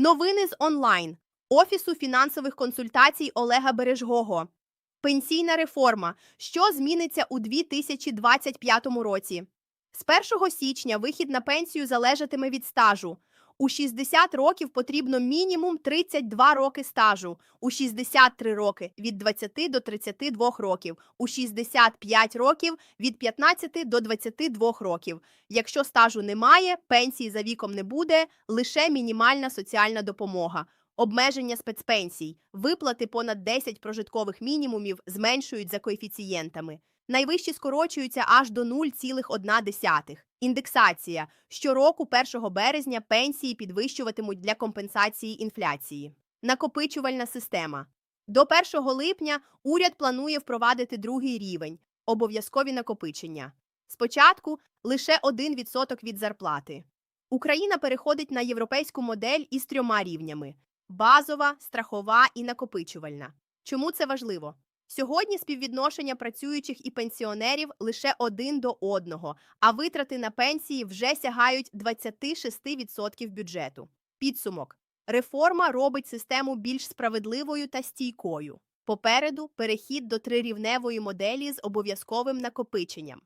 Новини з онлайн Офісу фінансових консультацій Олега Бережгого. Пенсійна реформа. Що зміниться у 2025 році? З 1 січня вихід на пенсію залежатиме від стажу. У 60 років потрібно мінімум 32 роки стажу, у 63 роки від 20 до 32 років, у 65 років від 15 до 22 років. Якщо стажу немає, пенсії за віком не буде, лише мінімальна соціальна допомога. Обмеження спецпенсій, виплати понад 10 прожиткових мінімумів зменшують за коефіцієнтами. Найвищі скорочуються аж до 0,1. Індексація. Щороку 1 березня пенсії підвищуватимуть для компенсації інфляції. Накопичувальна система. До 1 липня уряд планує впровадити другий рівень – обов'язкові накопичення. Спочатку лише 1% від зарплати. Україна переходить на європейську модель із трьома рівнями – базова, страхова і накопичувальна. Чому це важливо? Сьогодні співвідношення працюючих і пенсіонерів лише один до одного, а витрати на пенсії вже сягають 26% бюджету. Підсумок. Реформа робить систему більш справедливою та стійкою. Попереду перехід до трирівневої моделі з обов'язковим накопиченням.